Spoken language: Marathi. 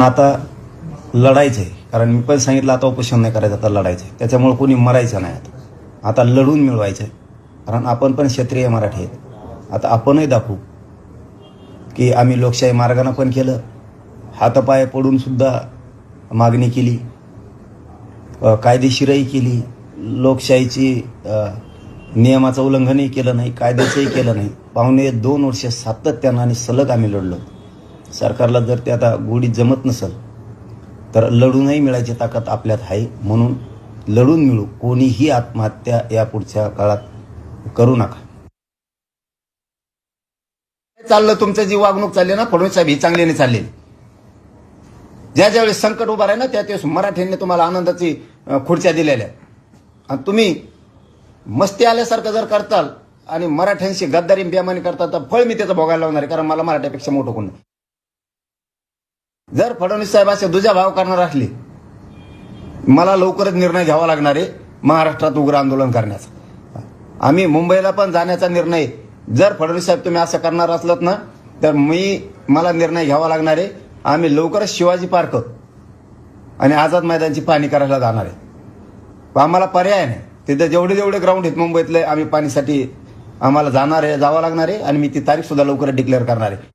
आता लढायचं आहे कारण मी पण सांगितलं आता उपोषण नाही करायचं आता लढायचं आहे त्याच्यामुळे कोणी मरायचं नाही आता. आता लढून मिळवायचं आहे कारण आपण पण क्षत्रिय मराठी आहेत. आता आपणही दाखवू की आम्ही लोकशाही मार्गानं पण केलं. हातपाय पडून सुद्धा मागणी केली. कायदेशीरही केली. लोकशाहीची नियमाचं उल्लंघनही केलं नाही कायद्याचंही केलं नाही. पाहुणे दोन वर्ष सातत्यानं आणि सलग आम्ही लढलो. सरकारला जर ते आता गोडी जमत नसेल तर लढूनही मिळायची ताकद आपल्यात आहे. म्हणून लढून मिळू. कोणीही आत्महत्या या पुढच्या काळात करू नका. चाललं तुमचं जी वागणूक चालली ना फडणवीस साहेब ही चांगली नाही चालली. ज्या ज्यावेळेस संकट उभा राहील ना त्या त्यावेळेस मराठ्यांनी तुम्हाला आनंदाची खुर्च्या दिलेल्या आणि तुम्ही मस्ती आल्यासारखं जर करताल आणि मराठ्यांशी गद्दारी बेमानी करता तर फळ मी त्याचं भोगायला लावणार आहे कारण मला मराठ्यापेक्षा मोठं कोण नाही. जर फडणवीस साहेब असे दुजा भाव करणार असले मला लवकरच निर्णय घ्यावा लागणार आहे महाराष्ट्रात उग्र आंदोलन करण्याचा. आम्ही मुंबईला पण जाण्याचा निर्णय जर फडणवीस साहेब तुम्ही असं करणार असलात ना तर मी मला निर्णय घ्यावा लागणार आहे. आम्ही लवकरच शिवाजी पार्क आणि आझाद मैदानची पाहणी करायला जाणार आहे. आम्हाला पर्याय नाही. तिथे जेवढे जेवढे ग्राउंड आहेत मुंबईतले आम्ही पाणीसाठी आम्हाला जाणार आहे जावं लागणार आहे आणि मी ती तारीख सुद्धा डिक्लेअर करणार आहे.